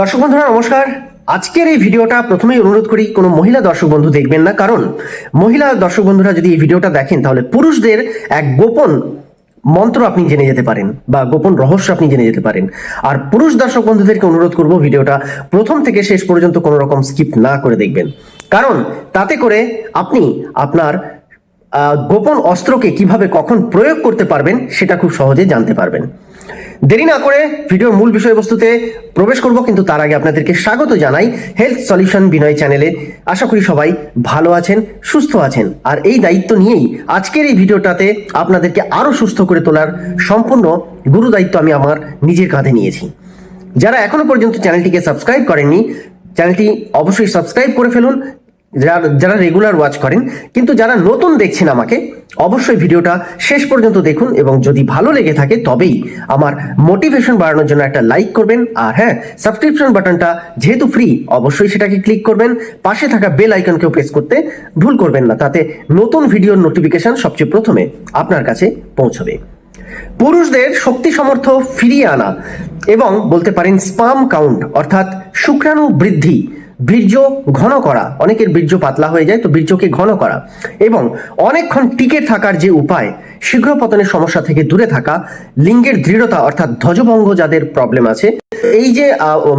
দর্শক বন্ধুরা, নমস্কার। আজকের এই ভিডিওটা প্রথমেই অনুরোধ করি, কোনো মহিলা দর্শক বন্ধু দেখবেন না। কারণ মহিলা দর্শক বন্ধুরা যদি এই ভিডিওটা দেখেন, তাহলে পুরুষদের এক গোপন মন্ত্র আপনি জেনে যেতে পারেন বা গোপন রহস্য আপনি জেনে যেতে পারেন। আর পুরুষ দর্শক বন্ধুদেরকে অনুরোধ করব ভিডিওটা প্রথম থেকে শেষ পর্যন্ত কোনো রকম স্কিপ না করে দেখবেন। কারণ তাতে করে আপনি আপনার গোপন অস্ত্রকে কীভাবে কখন প্রয়োগ করতে পারবেন, সেটা খুব সহজে জানতে পারবেন। দেরি না করে ভিডিওর মূল বিষয়বস্তুতে প্রবেশ করব, কিন্তু তার আগে আপনাদেরকে স্বাগত জানাই হেলথ সলিউশন বিনয় চ্যানেলে আশা করি সবাই ভালো আছেন, সুস্থ আছেন। আর এই দায়িত্ব নিয়েই আজকের এই ভিডিওটাতে আপনাদেরকে আরও সুস্থ করে তোলার সম্পূর্ণ গুরু দায়িত্ব আমি আমার নিজের কাঁধে নিয়েছি। যারা এখনও পর্যন্ত চ্যানেলটিকে সাবস্ক্রাইব করেননি, চ্যানেলটি অবশ্যই সাবস্ক্রাইব করে ফেলুন যারা যারা রেগুলার ওয়াচ করেন, কিন্তু যারা নতুন দেখছেন আমাকে, অবশ্যই ভিডিওটা শেষ পর্যন্ত দেখুন এবং যদি ভালো লেগে থাকে তবেই আমার মোটিভেশন বাড়ানোর জন্য একটা লাইক করবেন। আর হ্যাঁ সাবস্ক্রিপশন বাটনটা যেহেতু ফ্রি অবশ্যই সেটাকে ক্লিক করবেন। পাশে থাকা বেল আইকনকেও প্রেস করতে ভুল করবেন না, তাতে নতুন ভিডিওর নোটিফিকেশন সবচেয়ে প্রথমে আপনার কাছে পৌঁছবে। পুরুষদের শক্তি সামর্থ্য ফিরিয়ে আনা এবং বলতে পারেন স্পাম কাউন্ট অর্থাৎ শুক্রাণু বৃদ্ধি বীর্য ঘন করা। অনেকের বীর্য পাতলা হয়ে যায়, তো বীর্যকে ঘন করা। এবং অনেকক্ষণ টিকে থাকার যে উপায় শীঘ্র পতনের সমস্যা থেকে দূরে থাকা, লিঙ্গের দৃঢ়তা অর্থাৎ ধ্বজভঙ্গ যাদের প্রবলেম আছে, এই যে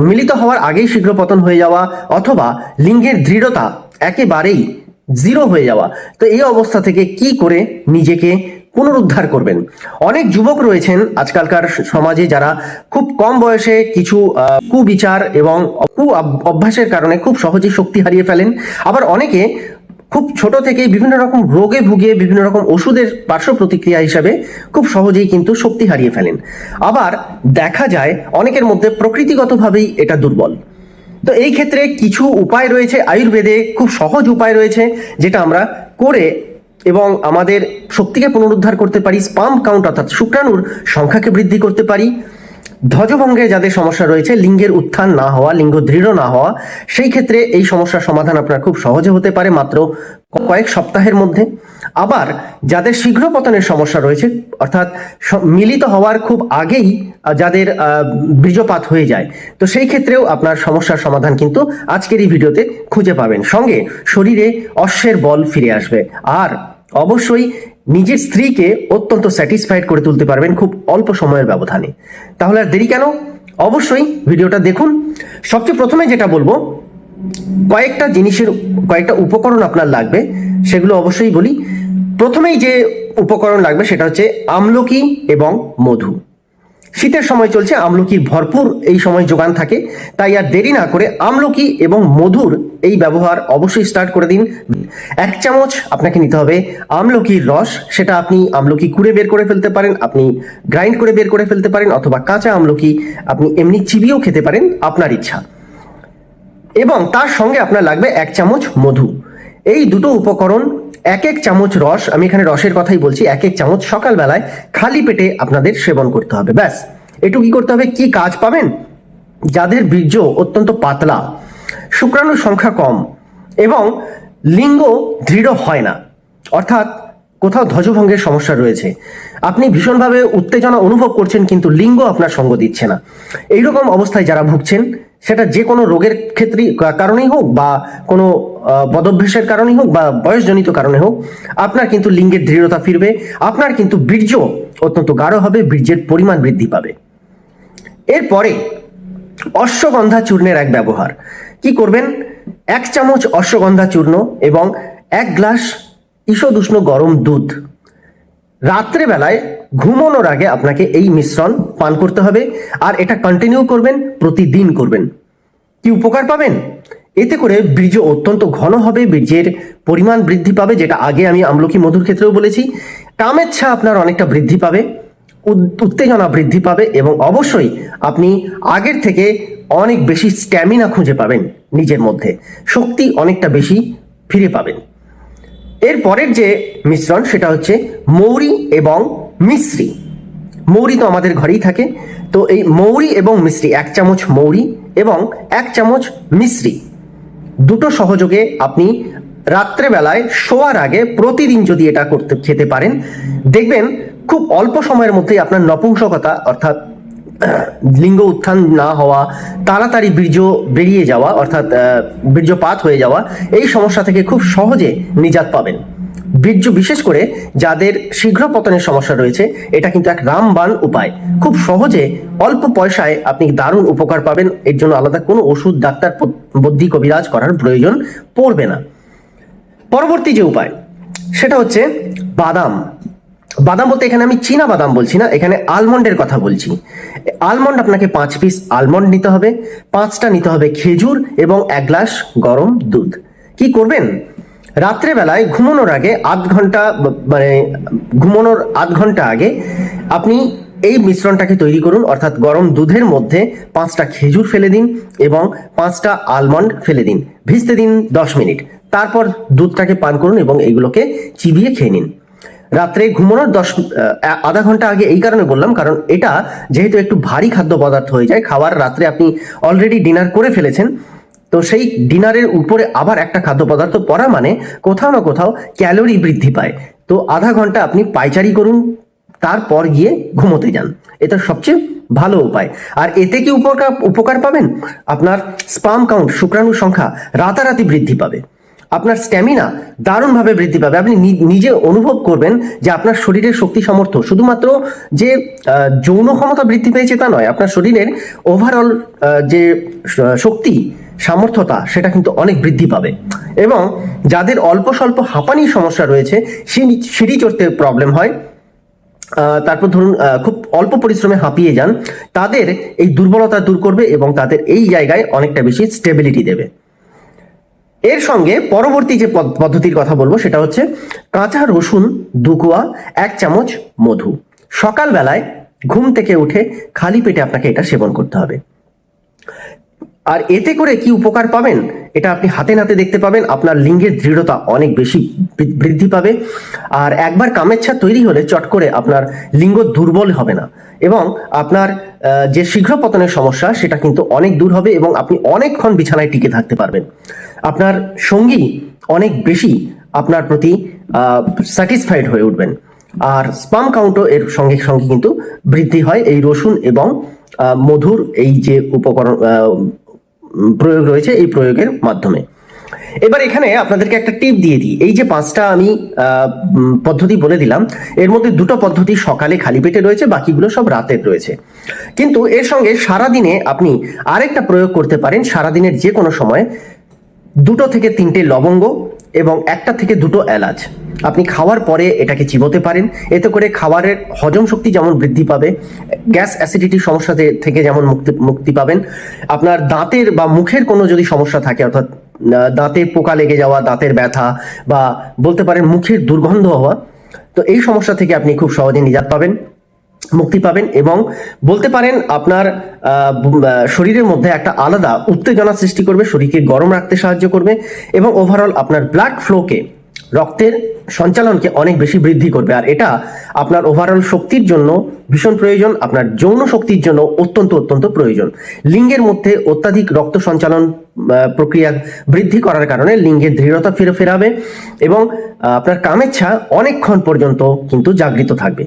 মিলিত হওয়ার আগেই শীঘ্র পতন হয়ে যাওয়া অথবা লিঙ্গের দৃঢ়তা একেবারেই জিরো হয়ে যাওয়া, তো এই অবস্থা থেকে কি করে নিজেকে পুনরুদ্ধার করবেন। অনেক যুবক রয়েছেন আজকালকার সমাজে যারা খুব কম বয়সে কিছু কুবিচার এবং কু অভ্যাসের কারণে খুব সহজেই শক্তি হারিয়ে ফেলেন। আবার অনেকে খুব ছোট থেকে বিভিন্ন রকম রোগে ভুগে বিভিন্ন রকম ওষুধের পার্শ্ব প্রতিক্রিয়া হিসাবে খুব সহজেই কিন্তু শক্তি হারিয়ে ফেলেন। আবার দেখা যায় অনেকের মধ্যে প্রকৃতিগতভাবেই এটা দুর্বল। তো এই ক্ষেত্রে কিছু উপায় রয়েছে, আয়ুর্বেদে খুব সহজ উপায় রয়েছে, যেটা আমরা করে এবং আমাদের শক্তিকে পুনরুদ্ধার করতে পারি স্পাম কাউন্ট অর্থাৎ শুক্রাণুর সংখ্যাকে বৃদ্ধি করতে পারি। ধ্বজভঙ্গে যাদের সমস্যা রয়েছে, লিঙ্গের উত্থান না হওয়া, লিঙ্গ দৃঢ় না হওয়া, সেই ক্ষেত্রে এই সমস্যার সমাধান আপনার খুব সহজে হতে পারে মাত্র কয়েক সপ্তাহের মধ্যে। আবার যাদের শীঘ্র পতনের সমস্যা রয়েছে, অর্থাৎ মিলিত হওয়ার খুব আগেই যাদের বীর্যপাত হয়ে যায়, তো সেই ক্ষেত্রেও আপনার সমস্যার সমাধান কিন্তু আজকের এই ভিডিওতে খুঁজে পাবেন। সঙ্গে শরীরে অশ্বের বল ফিরে আসবে। আর অবশ্যই নিজের স্ত্রীকে অত্যন্ত স্যাটিসফাইড করে তুলতে পারবেন খুব অল্প সময়ের ব্যবধানে। তাহলে আর দেরি কেন? অবশ্যই ভিডিওটা দেখুন। সবচেয়ে প্রথমে যেটা বলব, কয়েকটা জিনিসের, কয়েকটা উপকরণ আপনার লাগবে, সেগুলো অবশ্যই বলি। প্রথমেই যে উপকরণ লাগবে সেটা হচ্ছে আমলকি এবং মধু। শীতের সময় চলছে আমলকির ভরপুর এই সময় যোগান থাকে। তাই আর দেরি না করে আমলকি এবং মধুর এই ব্যবহার অবশ্যই স্টার্ট করে দিন। এক চামচ আপনাকে নিতে হবে আমলকির রস, সেটা আপনি আমলকি কুড়ে বের করে ফেলতে পারেন, আপনি গ্রাইন্ড করে বের করে ফেলতে পারেন, অথবা কাঁচা আমলকি আপনি এমনি চিবিয়েও খেতে পারেন, আপনার ইচ্ছা। এবং তার সঙ্গে আপনার লাগবে এক চামচ মধু। এই দুটো উপকরণ এক এক চামচ রস, আমি এখানে রসের কথাই বলছি, এক এক চামচ সকালবেলায় খালি পেটে আপনাদের সেবন করতে হবে। ব্যাস একটু কি করতে হবে? কি কাজ পাবেন? যাদের বীর্য অত্যন্ত পাতলা, শুক্রাণুর সংখ্যা কম এবং লিঙ্গ দৃঢ় হয় না, অর্থাৎ কোথাও ধ্বজভঙ্গের সমস্যা রয়েছে। আপনি ভীষণভাবে উত্তেজনা অনুভব করছেন, কিন্তু লিঙ্গ আপনার সঙ্গ দিচ্ছে না। এইরকম অবস্থায় যারা ভুগছেন সেটা যে কোনো রোগের ক্ষেত্রে কারণেই হোক বা কোনো বদভ্যাসের কারণেই হোক বা বয়সজনিত কারণে হোক, আপনার কিন্তু লিঙ্গের দৃঢ়তা ফিরবে, আপনার কিন্তু বীর্য অত্যন্ত গাঢ় হবে, বীর্যের পরিমাণ বৃদ্ধি পাবে। এরপরে, অশ্বগন্ধা চূর্ণের এক ব্যবহার। কি করবেন? এক চামচ অশ্বগন্ধা চূর্ণ এবং এক গ্লাস ঈষদুষ্ণ গরম দুধ। রাত্রেবেলায় ঘুমানোর আগে আপনাকে এই মিশ্রণ পান করতে হবে আর এটা কন্টিনিউ করবেন, প্রতিদিন করবেন। কি উপকার পাবেন? এতে করে বীর্য অত্যন্ত ঘন হবে, বীর্যের পরিমাণ বৃদ্ধি পাবে, যেটা আগে আমি আমলকি মধুর ক্ষেত্রেও বলেছি। কামেচ্ছা আপনার অনেকটা বৃদ্ধি পাবে উত্তেজনা বৃদ্ধি পাবে এবং অবশ্যই আপনি আগের থেকে অনেক বেশি স্ট্যামিনা খুঁজে পাবেন নিজের মধ্যে। শক্তি অনেকটা বেশি ফিরে পাবেন। এর পরের যে মিশ্রণ সেটা হচ্ছে মৌরি এবং মিশ্রি। মৌরি তো আমাদের ঘরেই থাকে। তো এই মৌরি এবং মিশ্রি, এক চামচ মৌরি এবং এক চামচ মিশ্রি, দুটো সহযোগে আপনি রাত্রেবেলায় শোয়ার আগে প্রতিদিন যদি এটা করতে, খেতে পারেন, দেখবেন খুব অল্প সময়ের মধ্যেই আপনার নপুংসকতা অর্থাৎ লিঙ্গ উত্থান না হওয়া, তাড়াতাড়ি বীর্য বেরিয়ে যাওয়া, অর্থাৎ বীর্যপাত হয়ে যাওয়া, এই সমস্যা থেকে খুব সহজে নিজাত পাবেন। বীর্য বিশেষ করে যাদের শীঘ্র পতনের সমস্যা রয়েছে, এটা কিন্তু এক রামবান উপায়। খুব সহজে অল্প পয়সায় আপনি দারুণ উপকার পাবেন, এর জন্য আলাদা কোনো ওষুধ, ডাক্তার বুদ্ধি, কবিরাজ করার প্রয়োজন পড়বে না। পরবর্তী যে উপায়, সেটা হচ্ছে বাদাম। বাদাম বলতে এখানে আমি চীনা বাদাম বলছি না, এখানে আলমন্ডের কথা বলছি। আলমন্ড আপনাকে পাঁচ পিস আলমন্ড নিতে হবে, পাঁচটা নিতে হবে খেজুর এবং এক গ্লাস গরম দুধ। কি করবেন? রাত্রেবেলায় ঘুমানোর আগে আধ ঘণ্টা মানে ঘুমানোর আধ ঘণ্টা আগে আপনি এই মিশ্রণটাকে তৈরি করুন, অর্থাৎ গরম দুধের মধ্যে পাঁচটা খেজুর ফেলে দিন এবং পাঁচটা আলমন্ড ফেলে দিন। ভিজতে দিন দশ মিনিট। তারপর দুধটাকে পান করুন এবং এগুলোকে চিবিয়ে খেয়ে নিন। রাত্রে ঘুমানোর দশ আধা ঘণ্টা আগে এই কারণে বললাম, কারণ এটা যেহেতু একটু ভারী খাদ্য পদার্থ হয়ে যায়, খাবার রাত্রে আপনি অলরেডি ডিনার করে ফেলেছেন, তো সেই ডিনারের উপরে আবার একটা খাদ্য পদার্থ পড়া মানে কোথাও না কোথাও ক্যালোরি বৃদ্ধি পায়। তো আধা ঘণ্টা আপনি পাইচারি করুন, তারপর গিয়ে ঘুমোতে যান। এটা সবচেয়ে ভালো উপায়। আর এতে কি উপকার উপকার পাবেন? আপনার স্পাম কাউন্ট শুক্রাণুর সংখ্যা রাতারাতি বৃদ্ধি পাবে। আপনার স্ট্যামিনা দারুণভাবে বৃদ্ধি পাবে। আপনি নিজে অনুভব করবেন যে আপনার শরীরের শক্তি সামর্থ্য শুধুমাত্র যে যৌন ক্ষমতা বৃদ্ধি পেয়েছে তা নয়, আপনার শরীরের ওভারঅল যে শক্তি, সামর্থ্যতা, সেটা কিন্তু অনেক বৃদ্ধি পাবে। এবং যাদের অল্প স্বল্প হাঁপানির সমস্যা রয়েছে, সিঁড়ি চড়তে প্রবলেম হয় তারপর ধরুন খুব অল্প পরিশ্রমে হাঁপিয়ে যান, তাদের এই দুর্বলতা দূর করবে এবং তাদের এই জায়গায় অনেকটা বেশি স্টেবিলিটি দেবে। এর সঙ্গে পরবর্তী যে পদ- পদ্ধতির কথা বলব সেটা হচ্ছে কাঁচা রসুন, দুকুয়া, এক চামচ মধু। সকালবেলায় ঘুম থেকে উঠে খালি পেটে আপনাকে এটা সেবন করতে হবে। আর এতে করে কি উপকার পাবেন? এটা আপনি হাতে নাতে দেখতে পাবেন, আপনার লিঙ্গের দৃঢ়তা অনেক বেশি বৃদ্ধি পাবে। আর একবার কামেচ্ছা তৈরি হলে চট করে আপনার লিঙ্গ দুর্বল হবে না। এবং আপনার যে শীঘ্র পতনের সমস্যা, সেটা কিন্তু অনেক দূর হবে এবং আপনি অনেকক্ষণ বিছানায় টিকে থাকতে পারবেন। আপনার সঙ্গী অনেক বেশি আপনার প্রতি স্যাটিসফাইড হয়ে উঠবেন। আর স্পাম কাউন্টও এর সঙ্গে সঙ্গে কিন্তু বৃদ্ধি হয়। এই রসুন এবং মধুর এই যে উপকরণ প্রয়োগ রয়েছে এই প্রয়োগের মাধ্যমে। এবার এখানে আপনাদেরকে একটা টিপ দিয়ে দিই। এই যে পাঁচটা আমি পদ্ধতি বলে দিলাম, এর মধ্যে দুটো পদ্ধতি সকালে খালি পেটে রয়েছে, বাকিগুলো সব রাতের রয়েছে। কিন্তু এর সঙ্গে সারাদিনে আপনি আরেকটা প্রয়োগ করতে পারেন, সারাদিনের যে কোনো সময়। দুটো থেকে তিনটে লবঙ্গ এবং একটা থেকে দুটো এলাচ। আপনি খাওয়ার পরে এটাকে চিবোতে পারেন। এতে করে খাবারের হজম শক্তি যেমন বৃদ্ধি পাবে, গ্যাস অ্যাসিডিটির সমস্যা থেকে যেমন মুক্তি মুক্তি পাবেন। আপনার দাঁতের বা মুখের কোনো যদি সমস্যা থাকে, অর্থাৎ দাঁতে পোকা লেগে যাওয়া, দাঁতের ব্যথা বা বলতে পারেন মুখের দুর্গন্ধ হওয়া, তো এই সমস্যা থেকে আপনি খুব সহজে নিজাত পাবেন। মুক্তি পাবেন এবং বলতে পারেন আপনার শরীরের মধ্যে একটা আলাদা উত্তেজনা সৃষ্টি করবে, শরীরকে গরম রাখতে সাহায্য করবে এবং ওভারঅল আপনার ব্লাড ফ্লোকে রক্তের সঞ্চালনকে অনেক বেশি বৃদ্ধি করবে। আর এটা আপনার ওভারঅল শক্তির জন্য ভীষণ প্রয়োজন, আপনার যৌন শক্তির জন্য অত্যন্ত অত্যন্ত প্রয়োজন। লিঙ্গের মধ্যে অত্যাধিক রক্ত সঞ্চালন প্রক্রিয়া বৃদ্ধি করার কারণে লিঙ্গের দৃঢ়তা ফিরে ফেরাবে এবং আপনার কামেচ্ছা অনেকক্ষণ পর্যন্ত কিন্তু জাগৃত থাকবে।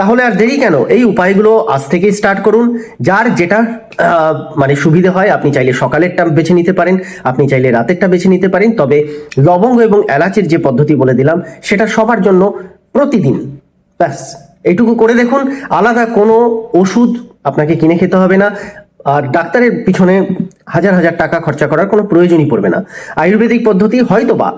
তাহলে আর দেরি কেন? এই উপায়গুলো আজ থেকেই স্টার্ট করুন। যার যেটা মানে সুবিধে হয়, আপনি চাইলে সকালেরটা বেছে নিতে পারেন, আপনি চাইলে রাতেরটা বেছে নিতে পারেন। তবে লবঙ্গ এবং এলাচের যে পদ্ধতি বলে দিলাম, সেটা সবার জন্য প্রতিদিন। ব্যাস, এইটুকু করে দেখুন। আলাদা কোনো ওষুধ আপনাকে কিনে খেতে হবে না। আর ডাক্তারের পিছনে হাজার হাজার টাকা খরচা করার কোনো প্রয়োজনই পড়বে না। আয়ুর্বেদিক পদ্ধতি হয়তো বা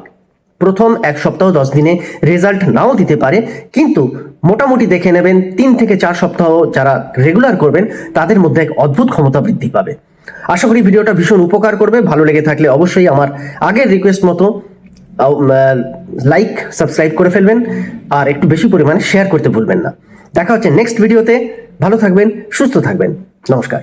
প্রথম এক সপ্তাহ দশ দিনে রেজাল্ট নাও দিতে পারে, কিন্তু মোটামুটি দেখে নেবেন তিন থেকে চার সপ্তাহ যারা রেগুলার করবেন, তাদের মধ্যে এক অদ্ভুত ক্ষমতা বৃদ্ধি পাবে। আশা করি ভিডিওটা ভীষণ উপকার করবে, ভালো লেগে থাকলে অবশ্যই আমার আগের রিকোয়েস্ট মতো লাইক সাবস্ক্রাইব করে ফেলবেন, আর একটু বেশি পরিমাণে শেয়ার করতে ভুলবেন না। দেখা হচ্ছে নেক্সট ভিডিওতে ভালো থাকবেন, সুস্থ থাকবেন, নমস্কার।